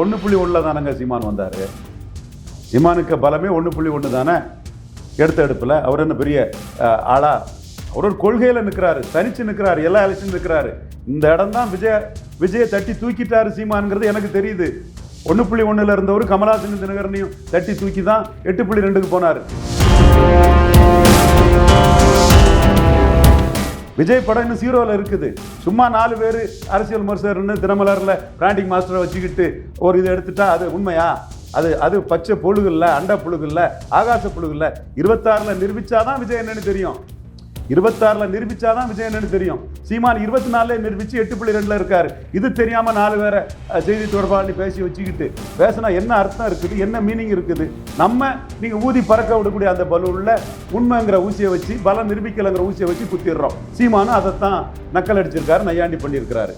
ஒன்று புள்ளி ஒன்றில் தானங்க சீமான் வந்தார்? சீமானுக்கு பலமே ஒன்று புள்ளி ஒன்று தானே? எடுத்த எடுப்பில். அவர் என்ன பெரிய ஆளா? அவர் ஒரு கொள்கையில் நிற்கிறாரு தனிச்சு நிற்கிறாரு எல்லா எலெக்ஷன் நிற்கிறாரு இந்த இடம் தான் விஜய விஜயை தட்டி தூக்கிட்டாரு சீமானுங்கிறது எனக்கு தெரியுது. ஒன்று புள்ளி ஒன்றில் இருந்தவர் கமலாசன் தினகரனையும் தட்டி தூக்கி தான் எட்டு புள்ளி ரெண்டுக்கு போனார். விஜய் படம் இன்னும் ஜீரோவில் இருக்குது. சும்மா நாலு பேர் அரசியல் மருசர்னு தினமலரில் பிராண்டிங் மாஸ்டரை வச்சுக்கிட்டு ஒரு இதை எடுத்துட்டா அது உண்மையா? அது அது பச்சை புழுகுல்ல அண்ட புழுகுல்ல ஆகாச புழுகுல்ல இருபத்தாறில் நிரூபித்தாதான் விஜய் என்னன்னு தெரியும். இருபத்தாறில் நிரூபிச்சாதான் விஜய் என்னன்னு தெரியும். சீமான் இருபத்தி நாலுல நிரூபிச்சு எட்டு புள்ளி ரெண்டுல இருக்காரு. இது தெரியாம நாலு பேரை செய்தி தொடர்பாளி பேசி வச்சுக்கிட்டு பேசினா என்ன அர்த்தம் இருக்குது என்ன மீனிங் இருக்குது? நம்ம நீங்க ஊதி பறக்க விடக்கூடிய அந்த பலூன்ல உண்மைங்கிற ஊசியை வச்சு பலம் நிரூபிக்கலைங்கிற ஊசியை வச்சு குத்திடுறோம். சீமானும் அதைத்தான் நக்கல் அடிச்சிருக்காரு நையாண்டி பண்ணியிருக்கிறாரு.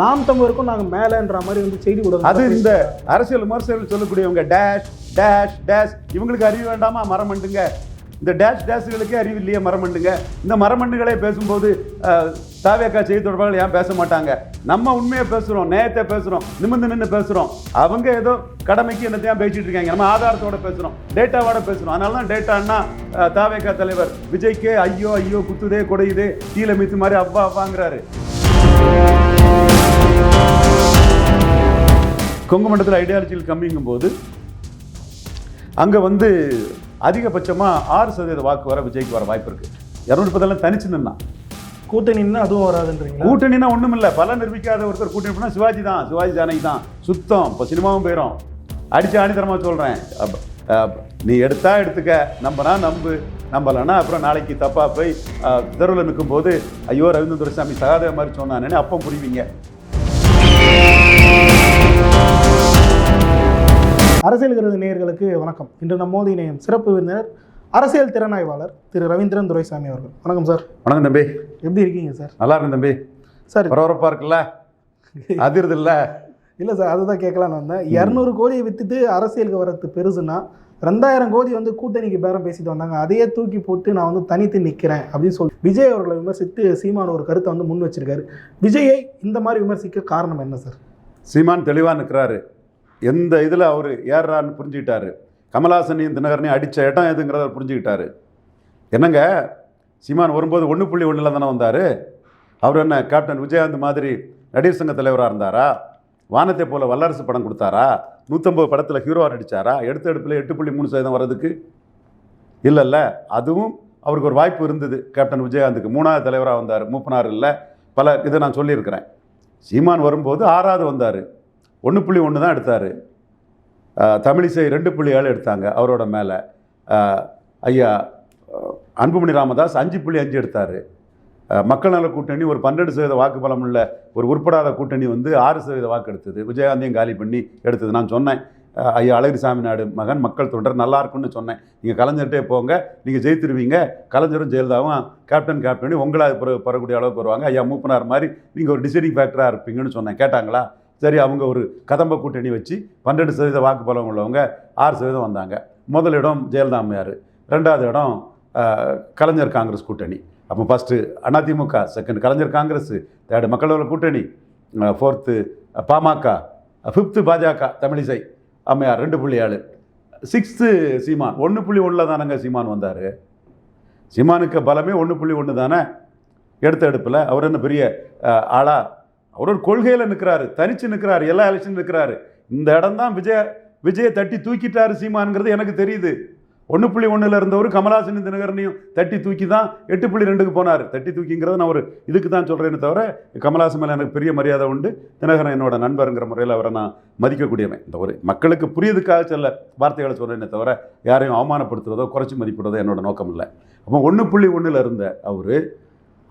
நாம் தமிழருக்கும் நாங்கள் மேலேன்ற மாதிரி வந்து செய்தி ஊடகம் அது இந்த அரசியல் விமர்சகர்கள் சொல்லக்கூடியவங்க டேஷ் டேஷ் டேஷ் இவங்களுக்கு அறிவு வேண்டாமா? மரமண்டுங்க இந்த டேஷ் டேஷுகளுக்கே அறிவு இல்லையே மரமண்டுங்க இந்த மரமண்டுகளே பேசும்போது அஹ், தாவேக்கா செய்தி தொடர்பாளர்கள் ஏன் பேச மாட்டாங்க? நம்ம உண்மையை பேசுகிறோம் நேயத்தை பேசுகிறோம் நிமிர்ந்து நின்று பேசுகிறோம் அவங்க ஏதோ கடமைக்கு என்னத்தையும் பேசிட்டு இருக்காங்க. நம்ம ஆதாரத்தோட பேசுகிறோம் டேட்டாவோட பேசுகிறோம் அதனால தான் டேட்டான்னா தாவேக்கா தலைவர். விஜய்க்கே ஐயோ ஐயோ குத்துதே கொடையுதே கீழே மித்து மாதிரி அவ்வா அவ்வாங்கிறாரு. கொங்கு மண்டலத்தில் ஐடியாலஜியில் கம்மிங்கும் போது அங்கே வந்து அதிகபட்சமாக ஆறு சதவீத வாக்கு வர விஜய்க்கு வர வாய்ப்பு இருக்குது இரநூத்தி பத்தெல்லாம் தனிச்சு நின்னான் கூட்டணின்னா அதுவும் வராதுன்றீங்களா? கூட்டணினா ஒன்றும் இல்லை. பல நிரூபிக்காத ஒருத்தர் கூட்டணி பண்ணால் சிவாஜி தான். சிவாஜி ஜானகி தான். சுத்தம். இப்போ சினிமாவும் போயிடும் அடிச்சு ஆணித்தரமாக சொல்கிறேன் நீ எடுத்தா எடுத்துக்க. நம்பனா நம்பு. நம்பலைன்னா அப்புறம் நாளைக்கு தப்பாக போய் தெருவில் நிற்கும்போது ஐயோ ரவீந்திர துரைசாமி சகாதேவ மாதிரி சொன்னானேன்னு அப்போ புரிவீங்க. அரசியல் விருது நேயர்களுக்கு வணக்கம். இன்று நம்மோது இணையம் சிறப்பு விருந்தினர் அரசியல் திறனாய்வாளர் திரு ரவீந்திரன் துரைசாமி அவர்கள். வணக்கம் சார். வணக்கம் தம்பி. எப்படி இருக்கீங்க சார்? நல்லா இருக்கும் தம்பி. சார் பரபரப்பாக இருக்குல்ல? அதிர்து இல்லை இல்லை சார் அதுதான் கேட்கலான்னு வந்தேன். இரநூறு கோடியை வித்துட்டு அரசியலுக்கு வரது பெருசுன்னா ரெண்டாயிரம் கோடி வந்து கூட்டணிக்கு பேரம் பேசிட்டு வந்தாங்க. அதையே தூக்கி போட்டு நான் வந்து தனித்து நிற்கிறேன் அப்படின்னு சொல்லி விஜய் அவர்களை விமர்சித்து சீமான் ஒரு கருத்தை வந்து முன் வச்சிருக்காரு. விஜயை இந்த மாதிரி விமர்சிக்க காரணம் என்ன சார்? சீமான் தெளிவாக நிற்கிறாரு எந்த இதில் அவர் ஏறான்னு புரிஞ்சுக்கிட்டாரு. கமலாசனையும் தினகரனையும் அடித்த இடம் எதுங்கிறத புரிஞ்சுக்கிட்டாரு. என்னங்க? சீமான் வரும்போது ஒன்று புள்ளி ஒன்றில் தானே வந்தார்? அவர் என்ன கேப்டன் விஜயகாந்த் மாதிரி நடிகர் சங்க தலைவராக இருந்தாரா? வானத்தை போல் வல்லரசு படம் கொடுத்தாரா? நூற்றம்பது படத்தில் ஹீரோவாக நடித்தாரா எடுத்த எடுப்பில் எட்டு புள்ளி மூணு சதவீதம் வர்றதுக்கு? இல்லைல்ல அதுவும் அவருக்கு ஒரு வாய்ப்பு இருந்தது. கேப்டன் விஜயகாந்துக்கு மூணாவது தலைவராக வந்தார். மூப்பனார் இல்லை பல இதை நான் சொல்லியிருக்கிறேன். சீமான் வரும்போது ஆறாவது வந்தார். ஒன்று புள்ளி ஒன்று தான் எடுத்தார். தமிழிசை ரெண்டு புள்ளி ஏழு எடுத்தாங்க அவரோட மேலே. ஐயா அன்புமணி ராமதாஸ் அஞ்சு புள்ளி அஞ்சு எடுத்தார். மக்கள் நல கூட்டணி ஒரு பன்னெண்டு சதவீத வாக்கு பலம் உள்ள ஒரு உருப்படாத கூட்டணி வந்து ஆறு சதவீத வாக்கு எடுத்தது. விஜயகாந்தையும் காலி பண்ணி எடுத்தது. நான் சொன்னேன் ஐயா அழகிரிசாமி நாடு மகன் மக்கள் தொண்டர் நல்லா இருக்கும்னு சொன்னேன். நீங்கள் கலைஞர்கிட்டே போங்க நீங்கள் ஜெயித்திருவீங்க. கலைஞரும் ஜெயலலிதாவும் கேப்டன் கேப்டன் உங்களை பெற பெறக்கூடிய அளவுக்கு வருவாங்க. ஐயா மூப்பனார் மாதிரி நீங்கள் ஒரு டிசைடிங் ஃபேக்டராக இருப்பீங்கன்னு சொன்னேன். கேட்டாங்களா? சரி அவங்க ஒரு கதம்ப கூட்டணி வச்சு பன்னெண்டு சதவீத வாக்கு பலம் உள்ளவங்க ஆறு சதவீதம் வந்தாங்க. முதல் இடம் ஜெயலலிதா அம்மையார். ரெண்டாவது இடம் கலைஞர் காங்கிரஸ் கூட்டணி. அப்போ first AIADMK second Kalaignar Congress third மக்கள் கூட்டணி. ஃபோர்த்து பாமக ஃபிஃப்த்து பாஜக தமிழிசை அம்மையார் ரெண்டு புள்ளி ஏழு. சிக்ஸ்த்து சீமான் ஒன்று புள்ளி ஒன்றில் தானங்க சீமான் வந்தார். சீமானுக்கு பலமே ஒன்று புள்ளி ஒன்று தானே எடுத்த எடுப்பில். அவர் என்ன பெரிய ஆளாக அவர் ஒரு கொள்கையில் நிற்கிறாரு தனிச்சு நிற்கிறாரு எல்லா எலெக்ஷன் நிற்கிறாரு இந்த இடம் தான் விஜய விஜயை தட்டி தூக்கிட்டாரு சீமானுங்கிறது எனக்கு தெரியுது. ஒன்று புள்ளி ஒன்றில் இருந்தவர் கமலாசன் தினகரனையும் தட்டி தூக்கி தான் எட்டு புள்ளி ரெண்டுக்கு போனார். தட்டி தூக்கிங்கிறத நான் ஒரு இதுக்கு தான் சொல்கிறேனே தவிர கமலாசன் மேலே எனக்கு பெரிய மரியாதை உண்டு. தினகரன் என்னோட நண்பருங்கிற முறையில் அவரை நான் மதிக்கக்கூடியவன். இந்த ஒரு மக்களுக்கு புரியதுக்காக சில வார்த்தைகளை சொல்கிறேனே தவிர யாரையும் அவமானப்படுத்துறதோ குறைச்சி மதிப்பிடுறதோ என்னோட நோக்கம் இல்லை. அப்போ ஒன்று புள்ளி ஒன்றில் இருந்த அவர்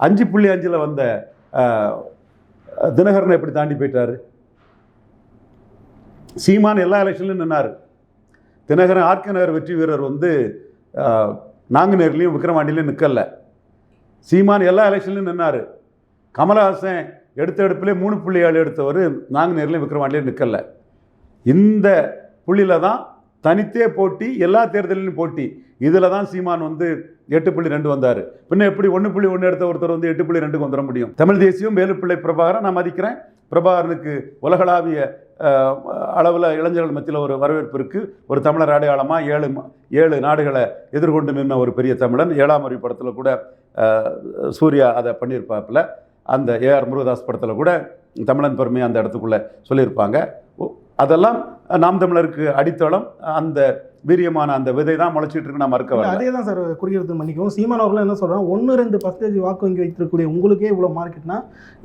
அஞ்சு புள்ளி அஞ்சில் வந்த தினகரனை எப்படி தாண்டி போயிட்டாரு? சீமான் எல்லா எலெக்ஷன்லையும் நின்னார். தினகரன் ஆர்கே நகர் வெற்றி வீரர் வந்து நாங்குநேர்லேயும் விக்ரவாண்டிலையும் நிற்கல சீமான் எல்லா எலெக்ஷன்லையும் நின்னார். கமலஹாசன் எடுத்த எடுப்பிலே மூணு புள்ளி ஏழு எடுத்தவர் நாங்குநேர்லையும் விக்ரவாண்டிலையும் நிற்கல இந்த புள்ளியில் தான் தனித்தே போட்டி எல்லா தேர்தலிலும் போட்டி. இதில் தான் சீமான் வந்து எட்டு புள்ளி ரெண்டு வந்தார். பின்ன எப்படி ஒன்று புள்ளி ஒன்று எடுத்த ஒருத்தர் வந்து எட்டு புள்ளி ரெண்டுக்கு வந்துட முடியும்? தமிழ் தேசியம் வேலுப்பிள்ளை பிரபாகரன் நான் மதிக்கிறேன். பிரபாகரனுக்கு உலகளாவிய அளவில் இளைஞர்கள் மத்தியில் ஒரு வரவேற்பு இருக்குது ஒரு தமிழர் அடையாளமாக ஏழு ஏழு நாடுகளை எதிர்கொண்டு நின்ன ஒரு பெரிய தமிழன். ஏழாம் அறிவு படத்தில் கூட சூர்யா அதை பண்ணியிருப்பாப்புல. அந்த ஏஆர் முருகதாஸ் படத்தில் கூட தமிழன் பெருமையை அந்த இடத்துக்குள்ளே சொல்லியிருப்பாங்க. அதெல்லாம் நாம் தமிழருக்கு அடித்தளம் அந்த வீரியமான அந்த விதை தான் முளைச்சிட்டு இருக்கு நான் மறுக்க வரல. அதே தான் சார் குறிக்கிறது மன்னிக்கும் சீமான் அவர்கள் என்ன சொல்றாங்க? ஒன்று ரெண்டு பர்சன்டேஜ் வாக்கு வங்கி வைத்திருக்கக்கூடிய உங்களுக்கே இவ்வளோ மார்க்கெட்னா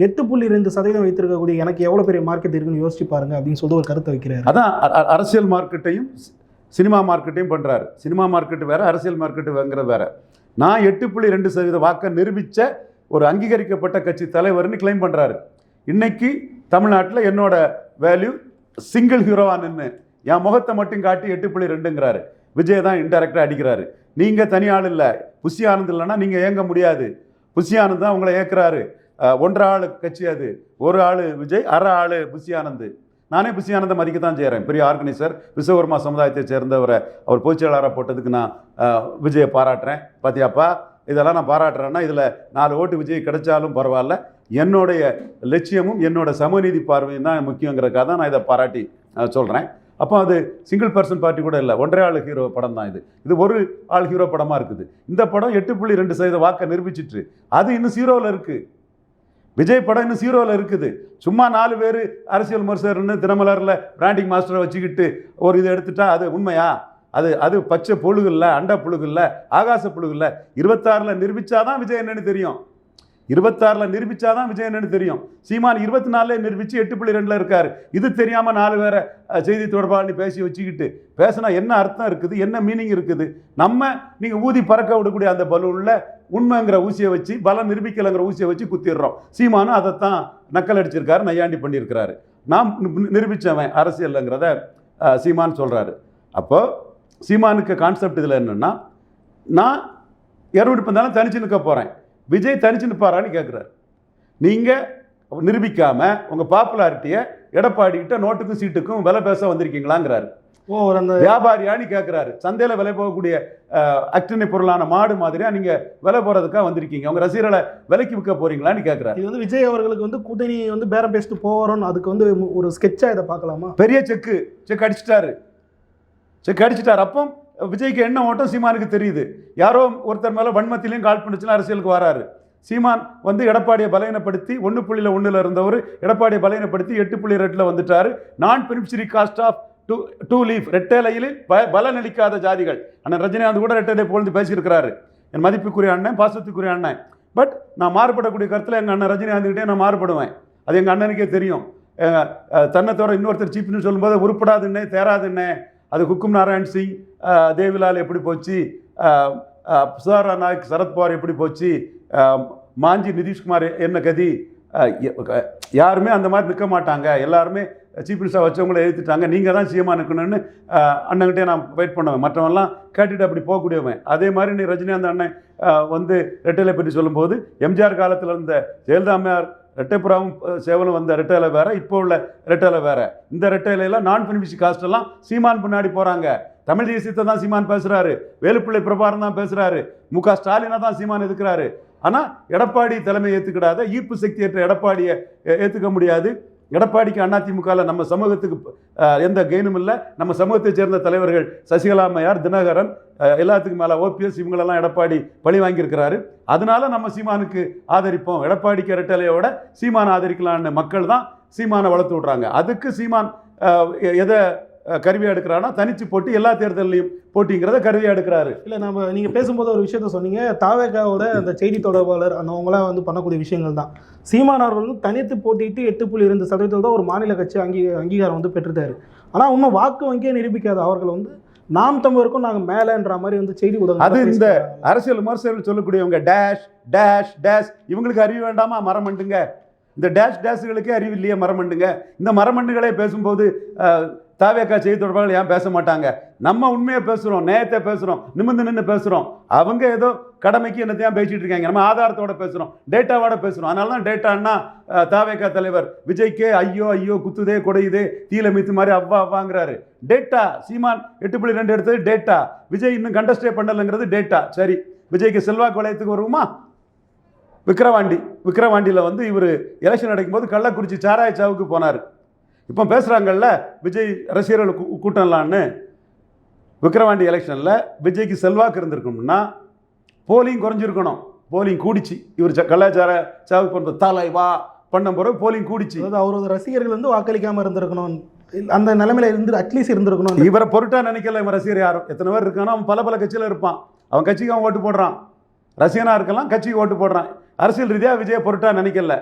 எட்டு புள்ளி ரெண்டு சதவீதம் வைத்திருக்கக்கூடிய எனக்கு எவ்வளோ பெரிய மார்க்கெட் இருக்குன்னு யோசிச்சு பாருங்க அப்படின்னு சொல்லிட்டு ஒரு கருத்தை வைக்கிறாரு. அதான் அரசியல் மார்க்கெட்டையும் சினிமா மார்க்கெட்டையும் பண்ணுறாரு சினிமா மார்க்கெட் வேற அரசியல் மார்க்கெட் வேங்கிறது வேற. நான் எட்டு புள்ளி ரெண்டு சதவீத வாக்கை நிரூபித்த ஒரு அங்கீகரிக்கப்பட்ட கட்சி தலைவர்னு கிளைம் பண்ணுறாரு இன்னைக்கு தமிழ்நாட்டில் என்னோட வேல்யூ சிங்கிள் ஹீரோவா நின்று என் முகத்தை மட்டும் காட்டி எட்டு புள்ளி ரெண்டுங்கிறாரு. விஜய் தான் இன்டெரக்டாக அடிக்கிறாரு. நீங்கள் தனி ஆள் இல்லை. புஷி ஆனந்த் இல்லைன்னா நீங்கள் ஏங்க முடியாது. புஷி ஆனந்த் தான் உங்களை ஏற்கிறாரு ஒன்றரை ஆள் கட்சி அது. ஒரு ஆள் விஜய் அரை ஆள் புஷி ஆனந்த். நானே புஷி ஆனந்தை மதிக்க தான் செய்கிறேன் பெரிய ஆர்கனைசர் விஸ்வகர்மா சமுதாயத்தை சேர்ந்தவரை அவர் பொதுச்செயலாளராக போட்டதுக்கு நான் விஜயை பாராட்டுறேன். பார்த்தியாப்பா இதெல்லாம் நான் பாராட்டுறேன்னா இதில் நாலு ஓட்டு விஜய் கிடைச்சாலும் பரவாயில்ல. என்னுடைய லட்சியமும் என்னோட சமநீதி பார்வையும் தான் முக்கியங்கிறக்காக தான் நான் இதை பாராட்டி சொல்கிறேன் அப்போ அது சிங்கிள் பர்சன் பார்ட்டி கூட இல்லை ஒன்றரை ஆள் ஹீரோ படம் தான் இது. இது ஒரு ஆள் ஹீரோ படமாக இருக்குது. இந்த படம் எட்டு புள்ளி ரெண்டு சதவீத வாக்கை நிரூபிச்சிட்டு அது இன்னும் சீரோவில் இருக்குது விஜய் படம் இன்னும் சீரோவில் இருக்குது. சும்மா நாலு பேர் அரசியல் விமர்சகர்னு தினமலரில் பிராண்டிங் மாஸ்டரை வச்சுக்கிட்டு ஒரு இதை எடுத்துட்டா அது உண்மையா? அது அது பச்சை புழுகு இல்லை அண்டை புழுகு இல்லை ஆகாச புழுகு இல்லை இருபத்தாறில் நிரூபித்தாதான் விஜய் என்னன்னு தெரியும். இருபத்தாறில் நிரூபிச்சாதான் விஜய் என்னன்னு தெரியும். சீமான் இருபத்தி நாலுல நிரூபிச்சு எட்டு புள்ளி ரெண்டில் இருக்கார். இது தெரியாமல் நாலு பேரை செய்தி தொடர்பாளி பேசி வச்சுக்கிட்டு பேசினா என்ன அர்த்தம் இருக்குது? என்ன மீனிங் இருக்குது? நம்ம நீங்கள் ஊதி பறக்க விடக்கூடிய அந்த பலூனில் உண்மைங்கிற ஊசியை வச்சு பலம் நிரூபிக்கலைங்கிற ஊசியை வச்சு குத்திடுறோம். சீமானும் அதைத்தான் நக்கல் அடிச்சிருக்காரு நையாண்டி பண்ணியிருக்கிறாரு. நாம் நிரூபித்தவன் அரசியலுங்கிறத சீமான் சொல்கிறாரு அப்போது சீமானுக்கு கான்செப்ட் இதில் என்னென்னா நான் இரவு இருந்தாலும் தனிச்சு நிற்க போகிறேன் விஜய் தனிச்சு நிற்பாரான்னு கேட்குறாரு நீங்கள் நிரூபிக்காமல் உங்கள் பாப்புலாரிட்டியை எடப்பாடிக்கிட்ட நோட்டுக்கும் சீட்டுக்கும் விலை பேச வந்திருக்கீங்களாங்கிறாரு. ஓ அந்த வியாபாரியான்னு கேட்குறாரு சந்தையில் விலை போகக்கூடிய அக்டினை பொருளான மாடு மாதிரியா நீங்கள் விலை போகிறதுக்காக வந்திருக்கீங்க. உங்கள் ரசிகர்களை விலைக்கு விற்க போறீங்களான்னு கேட்குறாரு இது வந்து விஜய் அவர்களுக்கு வந்து கூட்டணி வந்து பேரம் பேசிட்டு போகிறோம் அதுக்கு வந்து ஒரு ஸ்கெட்சா இதை பார்க்கலாமா? பெரிய செக்கு. செக் அடிச்சிட்டாரு. செக் அடிச்சிட்டாரு. அப்போ விஜய்க்கு என்ன ஓட்டம் சீமானுக்கு தெரியுது. யாரோ ஒருத்தர் மேலே வன்மத்திலையும் கால் பண்ணிச்சுன்னா அரசியலுக்கு வராரு. சீமான் வந்து எடப்பாடியை பலவீனப்படுத்தி ஒன்று புள்ளியில் ஒன்றில் இருந்தவர் எடப்பாடியை பலவீனப்படுத்தி எட்டு புள்ளி ரெட்டில் வந்துட்டார். நான் பிரிப்சிரி caste of two two leaf ரெட்டேலையில் ப பலனளிக்காத ஜாதிகள். அண்ணன் ரஜினிகாந்த் கூட ரெட்டேலை புகழ்ந்து பேசியிருக்கிறாரு. என் மதிப்புக்குரிய அண்ணன் பாசத்துக்குரிய அண்ணன். பட் நான் மாறுபடக்கூடிய கருத்தில் எங்கள் அண்ணன் ரஜினிகாந்த்கிட்டே நான் மாறுபடுவேன். அது எங்கள் அண்ணனுக்கே தெரியும். தன்னை தவிர இன்னொருத்தர் சீப்னு சொல்லும்போது உருப்படாதுன்னே தேராதுன்னே அது ஹுக்கும் நாராயண் சிங் தேவிலால் எப்படி போச்சு? சுதாரா நாயக் சரத்பவார் எப்படி போச்சு? மாஞ்சி நிதிஷ்குமார் என்ன கதி? யாருமே அந்த மாதிரி நிற்க மாட்டாங்க. எல்லாருமே சீஃப் மினிஸ்டர் வச்சவங்கள எழுத்துட்டாங்க நீங்கள் தான் சிஎம்மாக நிற்கணும்னு அஹ், அண்ணன்கிட்டே நான் வெயிட் பண்ணுவேன். மற்றவெல்லாம் கேட்டுட்டு அப்படி போகக்கூடியவன். அதே மாதிரி நீ ரஜினிகாந்த் அண்ணன் வந்து ரெட்டையில பற்றி சொல்லும்போது எம்ஜிஆர் காலத்தில் இருந்த ஜெயலலிதா ரெட்டைப்புறாவும் சேவலும் வந்த ரெட்டையில வேற இப்போ உள்ள ரெட்டையில வேற. இந்த ரெட்டையிலாம் நான் பெனிஃபிஷி காஸ்ட் எல்லாம் சீமான் பின்னாடி போகிறாங்க தமிழ் தேசியத்தை தான் சீமான் பேசுகிறாரு வேலுப்பிள்ளை பிரபாரம் தான் பேசுகிறாரு மு க ஸ்டாலினை தான் சீமான் எதுக்குறாரு ஆனால் எடப்பாடி தலைமை ஏற்றுக்கிடாத ஈர்ப்பு சக்தியற்ற எடப்பாடியை ஏற்றுக்க முடியாது. எடப்பாடிக்கு அதிமுகவில் நம்ம சமூகத்துக்கு எந்த கெயினும் இல்லை. நம்ம சமூகத்தை சேர்ந்த தலைவர்கள் சசிகலாமையார் தினகரன் எல்லாத்துக்கும் மேலே ஓபிஎஸ் இவங்களெல்லாம் எடப்பாடி பழி வாங்கியிருக்கிறாரு. அதனால நம்ம சீமானுக்கு ஆதரிப்போம். எடப்பாடிக்கு இரட்டலையோட சீமானை ஆதரிக்கலான்னு மக்கள் தான் சீமானை வளர்த்து விட்றாங்க. அதுக்கு சீமான் எதை அஹ், கருவியா எடுக்கிறான்னா தனிச்சு போட்டி எல்லா தேர்தல்லையும் போட்டிங்கிறத கருவியா எடுக்கிறாரு. இல்லை நம்ம நீங்கள் பேசும்போது ஒரு விஷயத்த சொன்னீங்க. தாவேகாவோட அந்த செய்தி தொடர்பாளர் அந்த அவங்களாம் வந்து பண்ணக்கூடிய விஷயங்கள் தான். சீமான் அவர்கள் வந்து தனித்து போட்டிட்டு எட்டு புள்ளி இரண்டு சதவீதத்தில் தான் ஒரு மாநில கட்சி அங்கீ அங்கீகாரம் வந்து பெற்றுட்டாரு. ஆனால் இன்னும் வாக்கு வங்கியே நிரூபிக்காத அவர்கள் வந்து நாம் தமிழருக்கும் நாங்கள் மேலேன்ற மாதிரி வந்து செய்தி ஊடகம் அது இந்த அரசியல் விமர்சகர்கள் சொல்லக்கூடியவங்க டேஷ் டேஷ் டேஷ் இவங்களுக்கு அறிவு வேண்டாமா? மரமண்டுங்க இந்த டேஷ் டேஷ்களுக்கே அறிவு இல்லையே மரமண்டுங்க இந்த மரமண்டுகளே பேசும்போது தாவேக்கா செய்தி தொடர்பாளர்கள் ஏன் பேச மாட்டாங்க? நம்ம உண்மையை பேசுகிறோம் நேயத்தை பேசுகிறோம் நிமிர்ந்து நின்று பேசுகிறோம் அவங்க ஏதோ கடமைக்கு என்னத்தையும் பேசிட்டு இருக்காங்க. நம்ம ஆதாரத்தோட பேசுகிறோம் டேட்டாவோட பேசுகிறோம் அதனால தான் டேட்டான்னா தாவேக்கா தலைவர் விஜய்க்கே ஐயோ ஐயோ குத்துதே குடையுதே தீல மித்து மாதிரி அவ்வா அவ்வாங்கிறாரு. டேட்டா சீமான் எட்டு புள்ளி ரெண்டு எடுத்தது டேட்டா. விஜய் இன்னும் கண்டஸ்டே பண்ணலைங்கிறது டேட்டா. சரி விஜய்க்கு செல்வாக்கு வளையத்துக்கு வருவோமா? விக்கிரவாண்டி விக்கிரவாண்டியில் வந்து இவர் எலெக்ஷன் நடக்கும்போது கள்ளக்குறிச்சி சாராய சாவுக்கு போனார். இப்போ பேசுகிறாங்கல்ல விஜய் ரசிகர்கள் கூட்டம்லான்னு. விக்கிரவாண்டி எலெக்ஷனில் விஜய்க்கு செல்வாக்கு இருந்திருக்கணும்னா போலிங் குறைஞ்சிருக்கணும். போலிங் கூடிச்சு. இவர் கலாச்சார சாவுக்கு போன தலை வா பண்ண பிறகு போலிங் கூடிச்சு. அதாவது அவரது ரசிகர்கள் வந்து வாக்களிக்காம இருந்திருக்கணும். அந்த நிலைமையில இருந்து அட்லீஸ்ட் இருந்திருக்கணும். இவரை பொருட்டா நினைக்கல இவன் ரசிகர் யாரும் எத்தனை பேர் இருக்கானோ அவன் பல பல கட்சியில் இருப்பான். அவன் கட்சிக்கு அவன் ஓட்டு போடுறான். ரசிகனாக இருக்கலாம் கட்சிக்கு ஓட்டு போடுறான். அரசியல் ரீதியாக விஜய பொருட்டா நினைக்கல.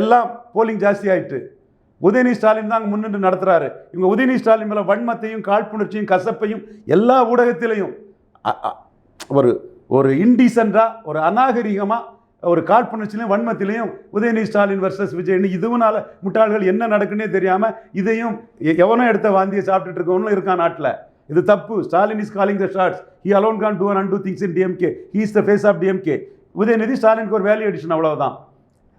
எல்லாம் போலிங் ஜாஸ்தி ஆயிட்டு. உதயநிதி ஸ்டாலின் தான் முன்னின்று நடத்துறாரு. இவங்க உதயநிதி ஸ்டாலின் மேலே வன்மத்தையும் காழ்ப்புணர்ச்சியும் கசப்பையும் எல்லா ஊடகத்திலையும் ஒரு ஒரு இன்டீசென்டா ஒரு அநாகரிகமாக ஒரு காழ்ப்புணர்ச்சியிலையும் வன்மத்திலையும் உதயநிதி ஸ்டாலின் வர்சஸ் விஜய்னு. இதுவனால முட்டாள்கள் என்ன நடக்குன்னே தெரியாமல் இதையும் எ- எவனோ எடுத்த வாந்தியை சாப்பிட்டுட்டு இருக்கவனும் இருக்கான் நாட்டில். இது தப்பு. Stalin is calling the shots he alone can do and do things in DMK he is the face of DMK Udhayanidhi ஸ்டாலினுக்கு ஒரு வேல்யூ அடிஷன் அவ்வளோதான்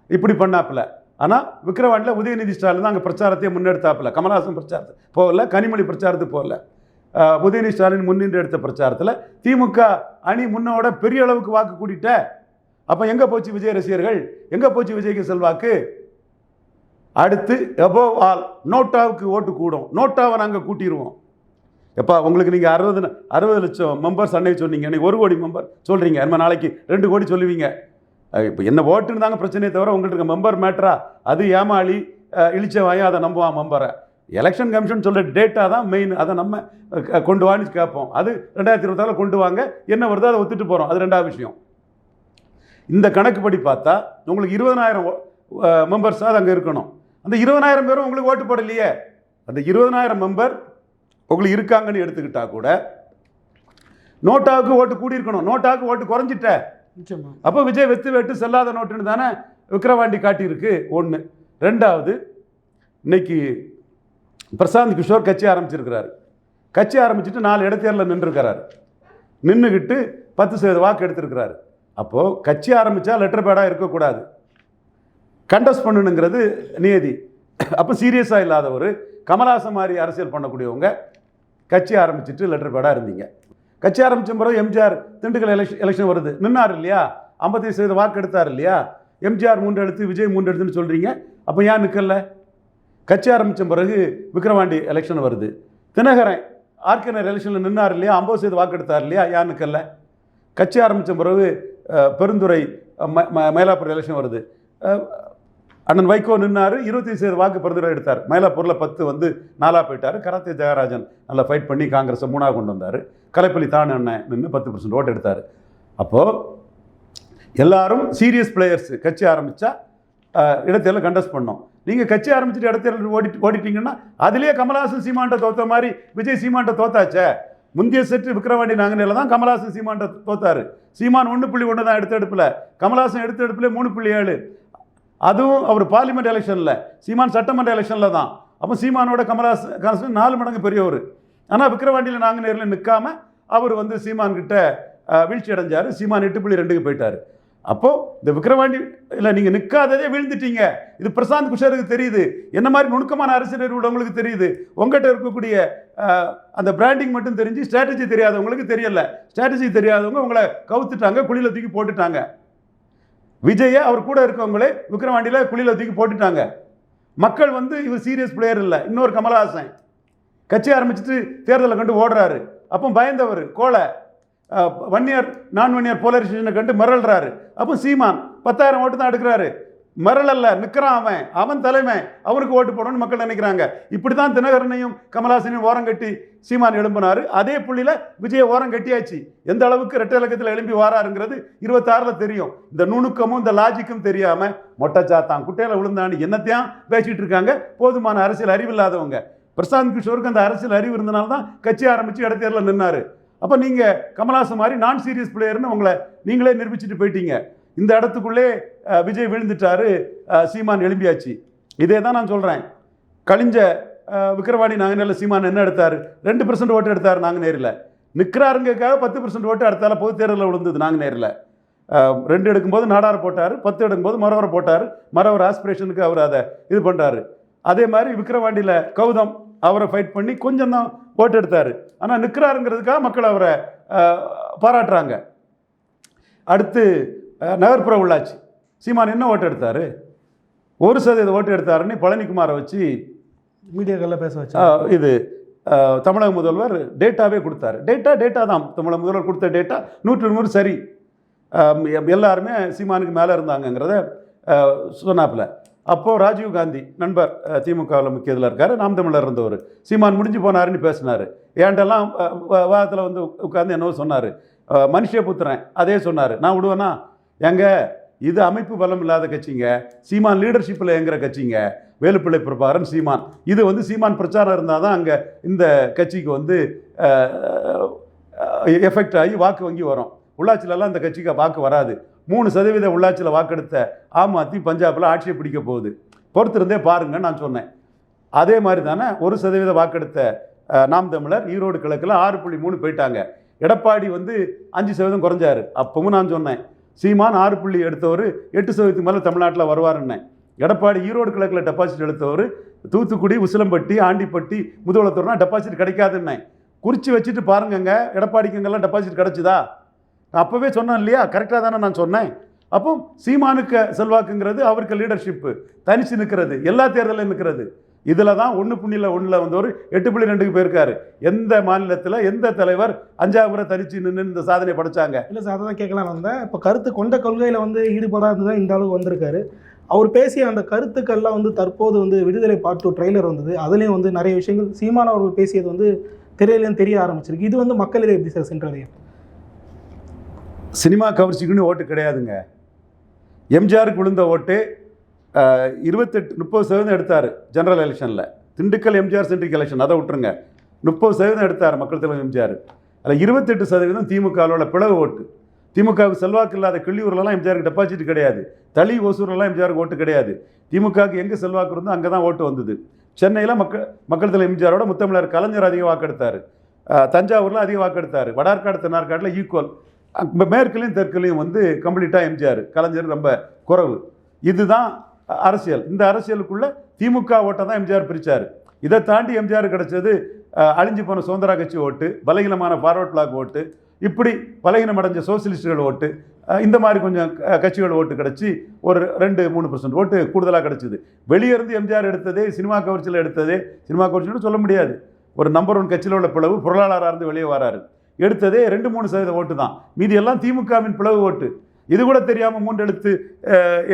இப்படி பண்ணாப்புல. ஆனால் விக்கிரவாண்டில் உதயநிதி ஸ்டாலின் தான் அங்கே பிரச்சாரத்தையே முன்னெடுத்தாப்புல. கமலஹாசன் பிரச்சாரத்தை போகல கனிமொழி பிரச்சாரத்துக்கு போகல. உதயநிதி ஸ்டாலின் முன்னின்று எடுத்த பிரச்சாரத்தில் திமுக அணி முன்னோட பெரிய அளவுக்கு வாக்கு கூட்டிட்ட. அப்போ எங்கே போச்சு விஜய் ரசிகர்கள் எங்கே போச்சு விஜய்க்கு செல்வாக்கு? அடுத்து எபோவ் ஆல் நோட்டாவுக்கு ஓட்டு கூடும். நோட்டாவை நாங்கள் கூட்டிடுவோம் எப்பா உங்களுக்கு நீங்கள் அறுபது அறுபது லட்சம் மெம்பர்ஸ் அன்னைக்கு சொன்னீங்க. இன்னைக்கு ஒரு கோடி மெம்பர் சொல்கிறீங்க நம்ம நாளைக்கு ரெண்டு கோடி சொல்லுவீங்க. இப்போ என்ன ஓட்டுன்னு தாங்க பிரச்சனையே தவிர உங்கள்கிட்ட இருக்க மெம்பர் மேட்ரா அது ஏமாளி அஹ், அதை நம்புவான் மெம்பரை எலெக்ஷன் கமிஷன் சொல்கிற டேட்டா தான் மெயின் அதை நம்ம கொண்டு வான்னு கேட்போம். அது ரெண்டாயிரத்தி இருபத்தாறு கொண்டு வாங்க என்ன வருதோ அதை ஒத்துட்டு போகிறோம் அது ரெண்டாவது விஷயம். இந்த கணக்குப்படி பார்த்தா உங்களுக்கு இருபதனாயிரம் மெம்பர்ஸாக அங்கே இருக்கணும். அந்த இருபதனாயிரம் பேரும் உங்களுக்கு ஓட்டு போடலையே. அந்த இருபதனாயிரம் மெம்பர் உங்களுக்கு இருக்காங்கன்னு எடுத்துக்கிட்டா கூட நோட்டாவுக்கு ஓட்டு கூடியிருக்கணும். நோட்டாவுக்கு ஓட்டு குறைஞ்சிட்ட. அப்போ விஜய் வெத்து வெட்டு செல்லாத நோட்டுன்னு தானே விக்ரவாண்டி காட்டியிருக்கு? ஒன்று ரெண்டாவது இன்னைக்கு பிரசாந்த் கிஷோர் கட்சி ஆரம்பிச்சிருக்கிறாரு. கட்சி ஆரம்பிச்சுட்டு நாலு இடத்தேரில் நின்றுருக்கிறாரு. நின்றுக்கிட்டு பத்து சதவீத வாக்கு எடுத்திருக்கிறாரு. அப்போது கட்சி ஆரம்பித்தா லெட்டர் பேடாக இருக்கக்கூடாது. கண்டஸ்ட் பண்ணணுங்கிறது நியதி. அப்போ சீரியஸாக இல்லாதவர் கமலாசன் மாதிரி அரசியல் பண்ணக்கூடியவங்க கட்சி ஆரம்பிச்சிட்டு லெட்டர் பேடாக இருந்தீங்க. கட்சி ஆரம்பித்த பிறகு எம்ஜிஆர் திண்டுக்கல் எலெக்ஷன் எலெக்ஷன் வருது. நின்னார் இல்லையா? ஐம்பத்தி சதவீத வாக்கு எடுத்தார் இல்லையா? எம்ஜிஆர் மூன்று எடுத்து விஜய் மூன்று எடுத்துன்னு சொல்கிறீங்க அப்போ ஏன் நிற்கல கட்சி ஆரம்பித்த பிறகு விக்ரவாண்டி எலெக்ஷன் வருது. தினகரன் ஆர்கனர் எலெக்ஷனில் நின்னார் இல்லையா? ஐம்பது சதவீத வாக்கு எடுத்தார் இல்லையா? ஏன் நிற்கல கட்சி ஆரம்பித்த பிறகு பெருந்துறை ம- ம- மயிலாப்பூர் எலெக்ஷன் வருது. அண்ணன் வைகோ நின்னார் இருபத்தி சதவீத வாக்கு பெருந்துறை எடுத்தார். மயிலாப்பூரில் பத்து வந்து நாலாக போயிட்டார். கராத்தே ஜெயராஜன் நல்லா ஃபைட் பண்ணி காங்கிரஸை மூணாக கொண்டு வந்தார். கலைப்பள்ளி தான் அண்ணன் நின்று பத்து பர்சன்ட் ஓட்டு எடுத்தார். அப்போது எல்லாரும் சீரியஸ் பிளேயர்ஸ் கட்சி ஆரம்பித்தா இடத்தேர்தல் கண்டஸ்ட் பண்ணோம். நீங்கள் கட்சி ஆரம்பிச்சுட்டு இடத்தேர்தல் ஓடி ஓடிட்டீங்கன்னா அதுலேயே கமலஹாசன் சீமான்ட்ட தோத்த மாதிரி விஜய் சீமான்ட்ட தோத்தாச்சே? முந்தைய செட்டு விக்ரவாண்டி நாங்கனில் தான் கமலஹாசன் சீமான்ட்ட தோத்தாரு. சீமான் ஒன்று புள்ளி ஒன்று தான் எடுத்த எடுப்பில் கமலஹாசன் எடுத்த எடுப்பில் மூணு புள்ளி ஏழு. அதுவும் அவர் பார்லிமெண்ட் எலெக்ஷனில் சீமான் சட்டமன்ற எலெக்ஷனில் தான். அப்போ சீமானோட கமலஹாசன் கமலஹாசன் நாலு மடங்கு பெரியவர். ஆனால் விக்ரவாண்டியில் நாங்கள் நேரில் நிற்காம அவர் வந்து சீமான் கிட்ட வீழ்ச்சி அடைஞ்சார். சீமான் எட்டு புள்ளி ரெண்டுக்கு போயிட்டார். அப்போது இந்த விக்ரவாண்டி இல்லை நீங்கள் நிற்காததே வீழ்ந்துட்டீங்க. இது பிரசாந்த் குஷருக்கு தெரியுது. என்ன மாதிரி நுணுக்கமான அரசியல் உள்ளவங்களுக்கு தெரியுது? உங்கள்கிட்ட இருக்கக்கூடிய அந்த பிராண்டிங் மட்டும் தெரிஞ்சு ஸ்ட்ராட்டஜி தெரியாதவங்களுக்கு தெரியல. ஸ்ட்ராட்டஜி தெரியாதவங்க உங்களை கவுத்துட்டாங்க குழியில் தூக்கி போட்டுட்டாங்க. விஜயை அவர் கூட இருக்கவங்களே விக்ரவாண்டியில் குழியில் தூக்கி போட்டுட்டாங்க. மக்கள் வந்து இவர் சீரியஸ் பிளேயர் இல்லை. இன்னொரு கமலஹாசன். கட்சி ஆரம்பிச்சுட்டு தேர்தலை கண்டு ஓடுறாரு. அப்போ பயந்தவர் கோலை. ஒன் இயர் நான் ஒன் இயர் போலரைசேஷனை கண்டு மிரள்றாரு. அப்போ சீமான் பத்தாயிரம் ஓட்டு தான் எடுக்கிறாரு. மிரளல்ல நிற்கிறான் அவன். அவன் தலைமை அவருக்கு ஓட்டு போடணும்னு மக்கள் நினைக்கிறாங்க. இப்படி தான் தினகரனையும் கமலாசனையும் ஓரம் கட்டி சீமான் எழும்பினார். அதே புள்ளியில் விஜய ஓரம் கட்டியாச்சு. எந்த அளவுக்கு ரெட்டை இலக்கத்தில் எழும்பி வாராருங்கிறது இருபத்தாறில் தெரியும். இந்த நுணுக்கமும் இந்த லாஜிக்கும் தெரியாமல் மொட்டைச்சாத்தான் குட்டையில் விழுந்தான்னு என்னத்தையும் பேசிகிட்டு இருக்காங்க? போதுமான அரசியல் அறிவில்லாதவங்க பிரசாந்த் கிஷோருக்கு அந்த அரசியல் அறிவு இருந்தனால தான் கட்சி ஆரம்பித்து இடத்தேரில் நின்னார். அப்போ நீங்கள் கமலஹாசன் மாதிரி நான் சீரியஸ் பிளேயர்னு உங்களை நீங்களே நிரூபிச்சுட்டு போயிட்டீங்க. இந்த இடத்துக்குள்ளே விஜய் விழுந்துட்டாரு. சீமான் எழும்பியாச்சு. இதே தான் நான் சொல்கிறேன் கழிஞ்ச விக்கிரவாணி நாங்குநேரில் சீமான் என்ன எடுத்தார்? ரெண்டு பர்சன்ட் ஓட்டு எடுத்தார் நாங்குநேரில் நிற்கிறாருங்கக்காக பத்து பர்சன்ட் ஓட்டு அடுத்தால பொது தேர்தலில் விழுந்தது நாங்குநேரில் ரெண்டு எடுக்கும்போது நாடார் போட்டார் பத்து எடுக்கும்போது மரவரை போட்டார். மரவர் ஆஸ்பிரேஷனுக்கு அவர் அதை இது பண்ணுறாரு அதே மாதிரி விக்கிரவாண்டியில் கௌதம் அவரை ஃபைட் பண்ணி கொஞ்சம் தான் ஓட்டு எடுத்தார். ஆனால் நிற்கிறாருங்கிறதுக்காக மக்கள் அவரை பாராட்டுறாங்க. அடுத்து நகர்ப்புற உள்ளாட்சி. சீமான் என்ன ஓட்டு எடுத்தார்? ஒரு சதவீத ஓட்டு எடுத்தாருன்னு பழனிக்குமாரை வச்சு மீடியாக்களில் பேச வச்சு இது தமிழக முதல்வர் டேட்டாவே கொடுத்தாரு. டேட்டா டேட்டா தான். தமிழக முதல்வர் கொடுத்த டேட்டா நூற்று நூறு சரி. எல்லாருமே சீமானுக்கு மேலே இருந்தாங்கங்கிறத சொன்னாப்புல. அப்போது ராஜீவ் காந்தி நண்பர் திமுகவில் முக்கிய இதில் இருக்கார். நாம் தமிழர் இருந்தவர். சீமான் முடிஞ்சு போனாருன்னு பேசினார். ஏன்டெல்லாம் வாதத்தில் வந்து உட்கார்ந்து என்னவோ சொன்னார். மனுஷ புத்திரன். அதே சொன்னார். நான் விடுவேனா? எங்க? இது அமைப்பு பலம் இல்லாத கட்சிங்க. சீமான் லீடர்ஷிப்பில் எங்கிற கட்சிங்க. வேலுப்பிள்ளை பிரபாகரன் சீமான். இது வந்து சீமான் பிரச்சாரம் இருந்தால் தான் அங்கே இந்த கட்சிக்கு வந்து எஃபெக்ட் ஆகி வாக்கு வங்கி வரும். உள்ளாட்சியிலலாம் அந்த கட்சிக்கு வாக்கு வராது. மூணு சதவீத உள்ளாட்சியில் வாக்கெடுத்த ஆம் ஆத்மி பஞ்சாபில் ஆட்சியை பிடிக்க போகுது. பொறுத்திருந்தே பாருங்க நான் சொன்னேன். அதே மாதிரி தானே ஒரு சதவீத வாக்கெடுத்த நாம் தமிழர் ஈரோடு கிழக்கில் ஆறு புள்ளி மூணு போயிட்டாங்க. எடப்பாடி வந்து அஞ்சு சதவீதம் குறைஞ்சாரு. அப்பவும் நான் சொன்னேன். சீமான் ஆறு புள்ளி எடுத்தவர் எட்டு சதவீதத்துக்கு மேலே தமிழ்நாட்டில் வருவாருன்னேன் எடப்பாடி ஈரோடு கிழக்கில் டெபாசிட் எடுத்தவர் தூத்துக்குடி உசிலம்பட்டி ஆண்டிப்பட்டி முதுகுளத்தூர்னா டெபாசிட் கிடைக்காதுன்னே. குறித்து வச்சுட்டு பாருங்கங்க எடப்பாடிக்குங்கெல்லாம் டெபாசிட் கிடச்சிதா? அப்போவே சொன்னேன் இல்லையா? கரெக்டாக தானே நான் சொன்னேன். அப்போ சீமானுக்கு செல்வாக்குங்கிறது அவருக்கு லீடர்ஷிப்பு தனிச்சு நிற்கிறது எல்லா தேர்தலையும் நிற்கிறது இதில் தான் ஒன்று புண்ணியில் ஒன்றில் வந்து ஒரு எட்டு புள்ளி ரெண்டுக்கு போயிருக்காரு. எந்த மாநிலத்தில் எந்த தலைவர் அஞ்சாவது முறை தனிச்சு நின்று இந்த சாதனை படைச்சாங்க? இல்லை சார் அதை தான் கேட்கலாம் வந்தேன். இப்போ கருத்து கொண்ட கொள்கையில் வந்து ஈடுபடாது தான் இந்த அளவுக்கு வந்திருக்காரு. அவர் பேசிய அந்த கருத்துக்கள்லாம் வந்து தற்போது வந்து விடுதலை பார்ட் டூ ட்ரெய்லர் வந்தது. அதுலேயும் வந்து நிறைய விஷயங்கள் சீமான் அவர்கள் பேசியது வந்து தெரியலன்னு தெரிய ஆரம்பிச்சிருக்கு. இது வந்து மக்களிடையே எப்படி சார் சென்றடையும் சினிமா கவர்ச்சிக்குன்னு ஓட்டு கிடையாதுங்க. எம்ஜிஆருக்கு விழுந்த ஓட்டு இருபத்தெட்டு முப்பது சதவீதம் எடுத்தார் ஜெனரல் எலெக்ஷனில் திண்டுக்கல் எம்ஜிஆர் சென்ட்ரிக் எலெக்ஷன் அதை விட்டுருங்க. முப்பது சதவீதம் எடுத்தார் மக்கள் தலைவர் எம்ஜிஆர் அதில் இருபத்தெட்டு சதவீதம் திமுகவோட பிளவு ஓட்டு. திமுகவுக்கு செல்வாக்கு இல்லாத கிள்ளியூர்லலாம் எம்ஜிஆருக்கு டெபாசிட் கிடையாது. தளி ஓசூர்லலாம் எம்ஜிஆருக்கு ஓட்டு கிடையாது. திமுகவுக்கு எங்கே செல்வாக்கு இருந்தோ அங்கே தான் ஓட்டு வந்தது. சென்னையில் மக்கள் மக்கள் தலைவர் எம்ஜிஆரோட முத்தமிழர் கலைஞர் அதிக வாக்கெடுத்தார். தஞ்சாவூரில் அதிக வாக்கெடுத்தார். வடார்காடு தென்னார்காட்டில் ஈக்குவல் மேற்குலையும் தெற்குலையும் வந்து கம்ப்ளீட்டாக எம்ஜிஆர் கலைஞர் ரொம்ப குறவு. இதுதான் அரசியல். இந்த அரசியலுக்குள்ள திமுக ஓட்டை தான் எம்ஜிஆர் பிரித்தார் இதை தாண்டி எம்ஜிஆர் கிடைச்சது அழிஞ்சு போன சுதந்திரா கட்சி ஓட்டு பலகீனமான ஃபார்வர்ட் பிளாக் ஓட்டு இப்படி பலகீனம் அடைஞ்ச சோசியலிஸ்டுகள் ஓட்டு இந்த மாதிரி கொஞ்சம் கட்சிகள் ஓட்டு கிடச்சி ஒரு ரெண்டு மூணு பர்சன்ட் ஓட்டு கூடுதலாக கிடச்சிது. வெளியே இருந்து எம்ஜிஆர் எடுத்ததே சினிமா கவர்ச்சியில் எடுத்ததே சினிமா கவர்ச்சின்னு சொல்ல முடியாது. ஒரு நம்பர் ஒன் கட்சியில் உள்ள பிளவு பொருளாளராக இருந்து வெளியே வராரு. எடுத்ததே ரெண்டு மூணு சதவீத ஓட்டு தான். மீதி எல்லாம் திமுகவின் பிளவு ஓட்டு. இது கூட தெரியாமல் மூன்று எடுத்து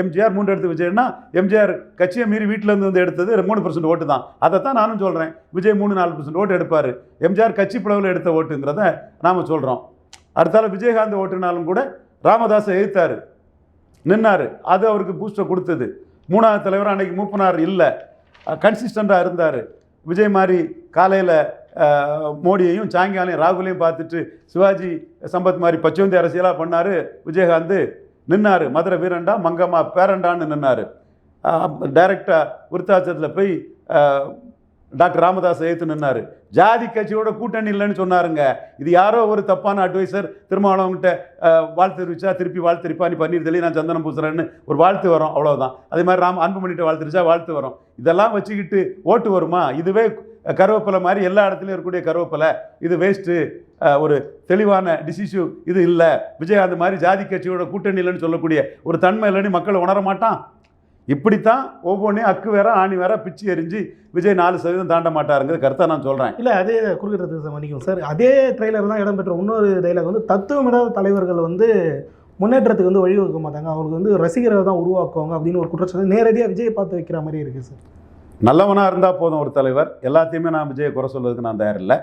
எம்ஜிஆர் மூன்று எடுத்து விஜய்னா எம்ஜிஆர் கட்சியை மீறி வீட்டிலேருந்து வந்து எடுத்தது மூணு பர்சன்ட் ஓட்டு தான். அதை தான் நானும் சொல்கிறேன் விஜய் மூணு நாலு பர்சன்ட் ஓட்டு எடுப்பார். எம்ஜிஆர் கட்சி பிளவில் எடுத்த ஓட்டுங்கிறத நாம் சொல்கிறோம் அடுத்தால விஜயகாந்த் ஓட்டுனாலும் கூட ராமதாஸை எதிர்த்தார். நின்னார். அது அவருக்கு பூஸ்டர் கொடுத்தது. மூணாவது தலைவர் அன்னைக்கு மூப்பனார் இல்லை. கன்சிஸ்டண்ட்டாக இருந்தார். விஜய் மாதிரி காலையில் மோடியையும் சாயங்காலம் ராகுலையும் பார்த்துட்டு சிவாஜி சம்பத் மாதிரி பச்சவந்தி அரசியலாக பண்ணார் விஜயகாந்த் நின்னார். மதுரை வீரண்டா மங்கம்மா பேரண்டான்னு நின்னார். டைரக்டாக விருத்தாச்சலத்தில் போய் டாக்டர் ராமதாஸ் எதிர்த்து நின்னார். ஜாதி கட்சியோட கூட்டணி இல்லைன்னு சொன்னாருங்க. இது யாரோ ஒரு தப்பான அட்வைசர் திருமாவளவங்கிட்ட வாழ்த்து தெரிவிச்சா திருப்பி வாழ்த்து தெரிப்பா நீ பன்னீர் நான் சந்தனம் பூசுறேன்னு ஒரு வாழ்த்து வரும். அவ்வளோதான் அதே மாதிரி ராம அன்புமணிட்ட வாழ்த்து வாழ்த்து வரும். இதெல்லாம் வச்சுக்கிட்டு ஓட்டு வருமா? இதுவே கருவேப்பிலை மாதிரி எல்லா இடத்துலையும் இருக்கக்கூடிய கருவேப்பிலை. இது வேஸ்ட்டு ஒரு தெளிவான டிசிசிவ் இது இல்லை. விஜயகாந்த் மாதிரி ஜாதி கட்சியோட கூட்டணி இல்லைன்னு சொல்லக்கூடிய ஒரு தன்மை இல்லைன்னு மக்கள் உணர மாட்டான். இப்படித்தான் ஒவ்வொன்றையும் அக்கு வேற ஆணி வேற பிச்சு எரிஞ்சு விஜய் நாலு சதவீதம் தாண்ட மாட்டாருங்கிறது கருத்தை நான் சொல்கிறேன் இல்லை அதே குறுக்கிறது மன்னிக்கும் சார் அதே ட்ரெய்லர் தான் இடம்பெற்ற இன்னொரு டைலாக் வந்து தத்துவமிடாத தலைவர்கள் வந்து முன்னேற்றத்துக்கு வந்து வழிவகுக்க மாட்டாங்க. அவங்களுக்கு வந்து ரசிகரை தான் உருவாக்குவாங்க அப்படின்னு ஒரு குற்றச்சாட்டு நேரடியாக விஜய் பார்த்து வைக்கிற மாதிரி இருக்குது சார். நல்லவனாக இருந்தால் போதும் ஒரு தலைவர். எல்லாத்தையுமே நான் விஜயை குறை சொல்வதுக்கு நான் தயாரில்லை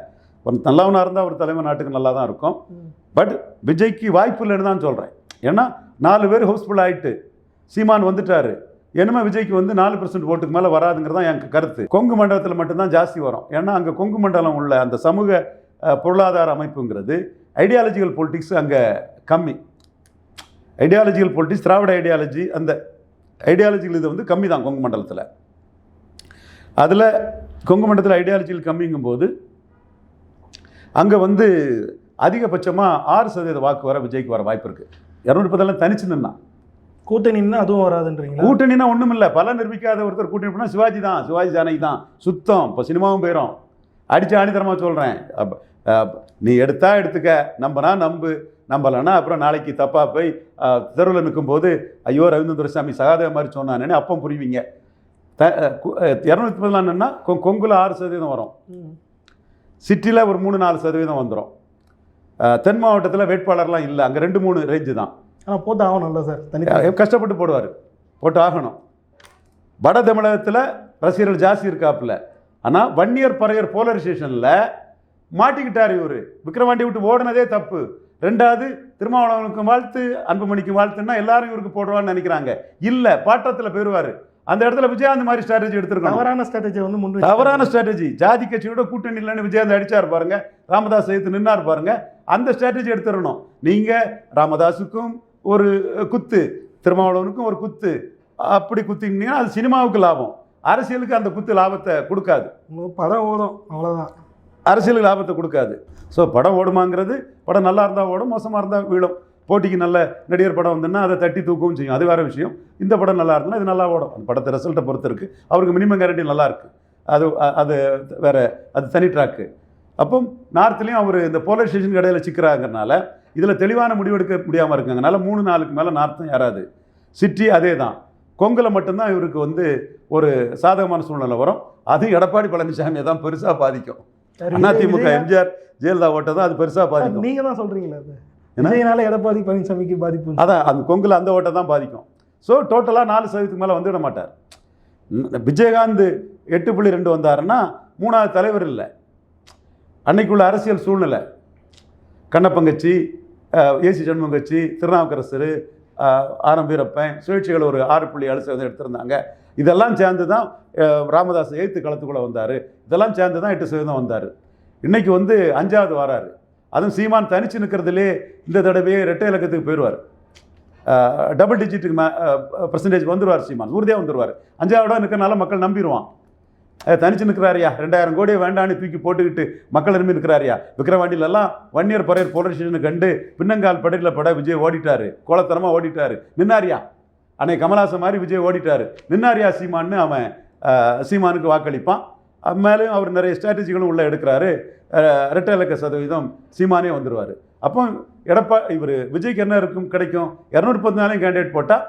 ஒரு நல்லவனாக இருந்தால் ஒரு தலைவர் நாட்டுக்கு நல்லா தான் இருக்கும். பட் விஜய்க்கு வாய்ப்பு இல்லைன்னு தான் சொல்கிறேன் ஏன்னா நாலு பேர் ஹவுஸ்ஃபுல் ஆயிட்டு சீமான் வந்துட்டாரு. என்னமே விஜய்க்கு வந்து நாலு பர்சன்ட் ஓட்டுக்கு மேலே வராதுங்கிறது தான் எனக்கு கருத்து. கொங்கு மண்டலத்தில் மட்டும்தான் ஜாஸ்தி வரும். ஏன்னா அங்கே கொங்கு மண்டலம் உள்ள அந்த சமூக பொருளாதார அமைப்புங்கிறது ஐடியாலஜிக்கல் பொலிட்டிக்ஸ் அங்கே கம்மி. ஐடியாலஜிக்கல் பொலிட்டிக்ஸ் திராவிட ஐடியாலஜி அந்த ஐடியாலஜிக்கல் இது வந்து கம்மி தான் கொங்கு மண்டலத்தில். அதில் கொங்கு மண்டலத்தில் ஐடியாலஜியில் கம்மிங்கும் போது அங்கே வந்து அதிகபட்சமாக ஆறு சதவீத வாக்கு வர விஜய்க்கு வர வாய்ப்பு இருக்குது இரநூத்தி பத்தெல்லாம் தனிச்சு நின்னான் கூட்டணின்னா அதுவும் வராதுன்றீங்களா? கூட்டணினா ஒன்றும் இல்லை. பல நிரூபிக்காத ஒருத்தர் கூட்டணி பண்ணால் சிவாஜி தான். சிவாஜி ஜானகி தான். சுத்தம். இப்போ சினிமாவும் போயிடும் அடிச்சு ஆணித்தரமாக சொல்கிறேன் நீ எடுத்தா எடுத்துக்க. நம்பனா நம்பு. நம்பலைன்னா அப்புறம் நாளைக்கு தப்பாக போய் தெருவில் நிற்கும்போது ஐயோ ரவீந்திர துரைசாமி சகாதேவ மாதிரி சொன்னானேன்னு அப்போ புரிவிங்க. த இரநூத்தி பதினாலுன்னா கொங்குல ஆறு சதவீதம் வரும். சிட்டியில் ஒரு மூணு நாலு சதவீதம் வந்துடும் தென் மாவட்டத்தில் வேட்பாளர்லாம் இல்லை. அங்கே ரெண்டு மூணு ரேஞ்சு தான். ஆனா போட்டு ஆகணும்ல சார் தனி அஹ் கஷ்டப்பட்டு போடுவார். போட்டு ஆகணும். வட தமிழகத்தில் ரசிகர்கள் ஜாஸ்தி இருக்காப்புல. ஆனால் வன்னியர் பறையர் போலரைசேஷனில் மாட்டிக்கிட்டார் இவர். விக்ரவாண்டி விட்டு ஓடுனதே தப்பு. ரெண்டாவது திருமாவளவனுக்கு வாழ்த்து அன்புமணிக்கு வாழ்த்துன்னா எல்லாரும் இவருக்கு போடுவான்னு நினைக்கிறாங்க. இல்லை பாட்டத்தில் பெறுவார் அந்த இடத்துல விஜயகாந்த் மாதிரி ஸ்ட்ராட்டஜி எடுத்துருக்கணும். தவறான ஸ்ட்ராட்டஜியை வந்து முன் தவறான ஸ்ட்ராட்டஜி ஜாதி கட்சியோட கூட்டணி இல்லைன்னு விஜயகாந்த் அடிச்சார் பாருங்க. ராமதாஸ் எடுத்து நின்னார் பாருங்க. அந்த ஸ்ட்ராட்டஜி எடுத்துடணும். நீங்க ராமதாஸுக்கும் ஒரு குத்து திருமாவளவனுக்கும் ஒரு குத்து. அப்படி குத்திங்கன்னா அது சினிமாவுக்கு லாபம். அரசியலுக்கு அந்த குத்து லாபத்தை கொடுக்காது. படம் ஓடும் அவ்வளவுதான். அரசியலுக்கு லாபத்தை கொடுக்காது. ஸோ படம் ஓடுமாங்கிறது படம் நல்லா இருந்தால் ஓடும் மோசமாக இருந்தால் வீழும். போட்டிக்கு நல்ல நடிகர் படம் வந்துன்னா அதை தட்டி தூக்கவும் செய்யும். அது வேறு விஷயம். இந்த படம் நல்லா இருந்ததுன்னா இது நல்லா ஓடும். அந்த படத்தை ரிசல்ட்டை பொறுத்து இருக்கு அவருக்கு மினிமம் கேரண்டி நல்லா இருக்கு. அது அது வேற அது தனி ட்ராக்கு அப்போ நார்த்லேயும் அவர் இந்த போலரைசேஷன் இடையில சிக்கிறாங்கிறனால இதில் தெளிவான முடிவெடுக்க முடியாமல் இருக்குங்கனால மூணு நாளுக்கு மேலே நார்த்தும் ஏறாது சிட்டி அதே தான் கொங்குல மட்டும்தான் இவருக்கு வந்து ஒரு சாதகமான சூழ்நிலை வரும். அது எடப்பாடி பழனிசாமியை தான் பெருசாக பாதிக்கும். அதிமுக எம்ஜிஆர் ஜெயலலிதா ஓட்டை தான் அது பெருசாக பாதிக்கும். நீங்க தான் சொல்றீங்களா விஜயனால எடப்பாடி பழனிசாமிக்கு பாதிப்பு அதான் அந்த கொங்குல அந்த ஓட்டை தான் பாதிக்கும். ஸோ டோட்டலாக நாலு சதவீதத்துக்கு மேலே வந்துவிட மாட்டார். விஜயகாந்த் எட்டு புள்ளி ரெண்டு வந்தாருன்னா மூணாவது தலைவர் இல்லை. அன்னைக்குள்ள அரசியல் சூழ்நிலை. கண்ணப்பங்கச்சி ஏசி கட்சி திருநாவுக்கரசர் அஹ், ஆரம் வீரப்பன் சுழற்சிகள் ஒரு ஆறு புள்ளி ஏழு சதவீதம் எடுத்திருந்தாங்க. இதெல்லாம் சேர்ந்து தான் ராமதாஸ் எய்த்து களத்துக்குள்ளே வந்தார். இதெல்லாம் சேர்ந்து தான் எட்டு சதவீதம் வந்தார். இன்னைக்கு வந்து அஞ்சாவது வராரு. அதுவும் சீமான் தனிச்சு நிற்கிறதுலே இந்த தடவையே ரெட்டை இலக்கத்துக்கு போயிடுவார். டபுள் டிஜிட்டுக்கு மே பர்சன்டேஜ் வந்துடுவார் சீமான். உறுதியாக வந்துடுவார் அஞ்சாவது நிற்கிறனால மக்கள் நம்பிடுவான் தனிச்சு நிற்கிறாரியா ரெண்டாயிரம் கோடியை வேண்டான்னு தூக்கி போட்டுக்கிட்டு மக்கள் விரும்பி நிற்கிறாரியா விக்ரவாண்டியிலெல்லாம் வன்னியர் பறையர் போலரைசேஷனை கண்டு பின்னங்கால் படையில் பட விஜய் ஓடிட்டாரு. கோலத்தனமாக ஓடிட்டாரு. நின்னாரியா? அன்னை கமலாசன் மாதிரி விஜய் ஓடிட்டாரு. நின்னாரியா சீமான்னு அவன் சீமானுக்கு வாக்களிப்பான். மேலும் அவர் நிறைய ஸ்ட்ராட்டஜிகளும் உள்ள எடுக்கிறாரு. அஹ், இரட்டை இலக்க சதவீதம் சீமானே வந்துடுவார் அப்போ எடப்பா இவர் விஜய்க்கு என்ன இருக்கும் கிடைக்கும்? இரநூத்தி பதினாலையும் கேண்டிடேட் போட்டால்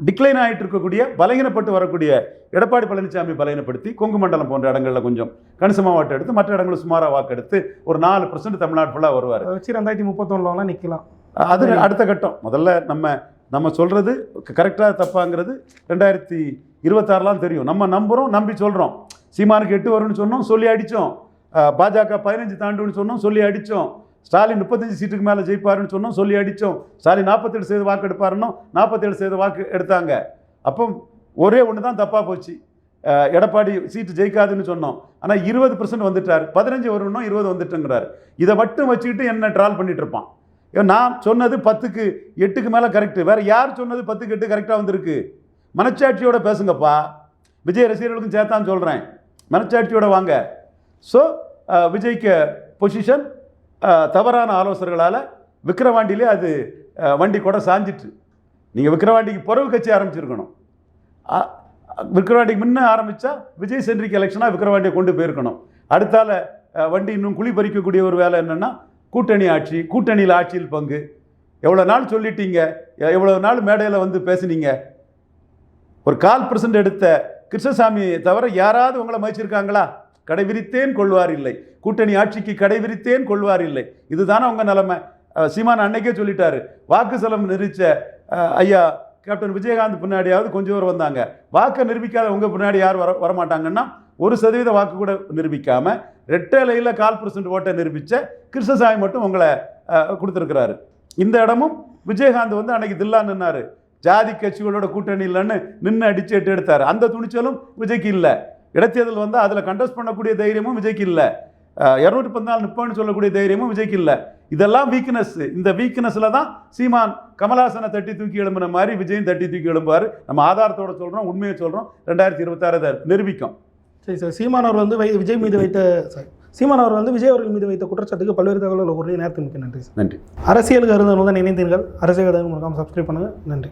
டிக்ளைன் ஆகிட்டு இருக்கக்கூடிய பலகீனப்பட்டு வரக்கூடிய எடப்பாடி பழனிசாமி பலகீனப்படுத்தி கொங்கு மண்டலம் போன்ற இடங்களில் கொஞ்சம் கணிசமாக வாக்கு எடுத்து மற்ற இடங்களில் சுமாராக வாக்கு எடுத்து ஒரு நாலு பர்சன்ட் தமிழ்நாடு ஃபுல்லாக வருவார். வச்சு ரெண்டாயிரத்தி முப்பத்தொன்னுலாம் நிக்கலாம். அது அடுத்த கட்டம். முதல்ல நம்ம நம்ம சொல்கிறது கரெக்டாக தப்பாங்கிறது ரெண்டாயிரத்தி இருபத்தாறுலாம் தெரியும். நம்ம நம்புகிறோம் நம்பி சொல்கிறோம் சீமானுக்கு எட்டு வரும்னு சொன்னோம் சொல்லி அடித்தோம் பாஜக பதினஞ்சு தாண்டுன்னு சொன்னோம் சொல்லி அடித்தோம் ஸ்டாலின் முப்பத்தஞ்சு சீட்டுக்கு மேலே ஜெயிப்பாருன்னு சொன்னோம் சொல்லி அடித்தோம் ஸ்டாலின் நாற்பத்தேழு சதவீத வாக்கு எடுப்பாருன்னோம் நாற்பத்தேழு சதவீத வாக்கு எடுத்தாங்க. அப்போ ஒரே ஒன்று தான் தப்பாக போச்சு. எடப்பாடி சீட்டு ஜெயிக்காதுன்னு சொன்னோம். ஆனால் இருபது பர்சன்ட் வந்துட்டார். பதினஞ்சு வரணும் இருபது வந்துட்டுங்கிறார். இதை மட்டும் வச்சுக்கிட்டு என்ன ட்ரால் பண்ணிட்டு இருப்பான். நான் சொன்னது பத்துக்கு எட்டுக்கு மேலே கரெக்டு வேறு யார் சொன்னது பத்துக்கு எட்டு கரெக்டாக வந்திருக்கு? மனச்சாட்சியோட பேசுங்கப்பா. விஜய் ரசிகர்களுக்கும் சேர்த்தான்னு சொல்கிறேன் மனச்சாட்சியோடு வாங்க. ஸோ uh, விஜய்க்கு பொசிஷன் uh, தவறான ஆலோசகர்களால் விக்கிரவாண்டியிலே அது uh, வண்டி கூட சாஞ்சிட்டு நீங்கள் விக்கிரவாண்டிக்கு பிறகு கட்சி ஆரம்பிச்சிருக்கணும். விக்கிரவாண்டிக்கு முன்ன ஆரம்பித்தா விஜய் சென்றிக்கு எலெக்ஷனாக விக்கிரவாண்டியை கொண்டு போயிருக்கணும். அடுத்தால வண்டி இன்னும் குழி பறிக்கக்கூடிய ஒரு வேலை என்னென்னா கூட்டணி ஆட்சி கூட்டணியில் ஆட்சியில் பங்கு. எவ்வளோ நாள் சொல்லிட்டீங்க எவ்வளோ நாள் மேடையில் வந்து பேசுனீங்க. ஒரு கால் பர்சன்ட் எடுத்த கிருஷ்ணசாமியை தவிர யாராவது உங்களை மதிச்சிருக்காங்களா? கடைவிரித்தேன் கொள்வார் இல்லை. கூட்டணி ஆட்சிக்கு கடைவிரித்தேன் கொள்வார் இல்லை. இதுதானே உங்கள் நிலைமை. சீமான் அன்னைக்கே சொல்லிட்டாரு. வாக்கு செலவு நிறுத்த ஐயா கேப்டன் விஜயகாந்த் பின்னாடியாவது கொஞ்சம் பேர் வந்தாங்க. வாக்கை நிரூபிக்காத உங்கள் பின்னாடி யார் வர வரமாட்டாங்கன்னா ஒரு சதவீத வாக்கு கூட நிரூபிக்காமல் ரெட்டலையில் கால் பர்சன்ட் ஓட்டை நிரூபித்த கிருஷ்ணசாமி மட்டும் உங்களை கொடுத்துருக்கிறாரு. இந்த இடமும் விஜயகாந்த் வந்து அன்னைக்கு தில்லா நின்னார். ஜாதி கட்சிகளோட கூட்டணி இல்லைன்னு நின்று அடிச்சு எட்டு எடுத்தார். அந்த துணிச்சலும் விஜய்க்கு இல்லை. இடைத்தேர்தல் வந்து அதில் கண்டஸ்ட் பண்ணக்கூடிய தைரியமும் விஜய்க்கு இல்லை. இரநூத்தி பதினாலு முப்பதுன்னு சொல்லக்கூடிய தைரியமும் விஜய்க்கு இல்லை. இதெல்லாம் வீக்னஸ் இந்த வீக்னஸில் தான் சீமான் கமலாசனை தட்டி தூக்கி எழும்பின மாதிரி விஜயும் தட்டி தூக்கி எழும்புவார். நம்ம ஆதாரத்தோட சொல்கிறோம் உண்மையை சொல்கிறோம் ரெண்டாயிரத்தி இருபத்தாறு அதை நிரூபிக்கும். சரி சார். சீமான் அவர் வந்து விஜய் மீது வைத்த சாரி சீமான் அவர் வந்து விஜய் அவர்கள் மீது வைத்த குற்றச்சாட்டுக்கு பல்வேறு தகவல்கள் ஒரு நேரத்துக்கு மிக்க நன்றி சார். நன்றி. அரசியலுக்கு அருந்தவர்கள் தான் இணைந்தீர்கள் அரசியல் மறக்காமல் சப்ஸ்கிரைப் பண்ணுங்கள் நன்றி.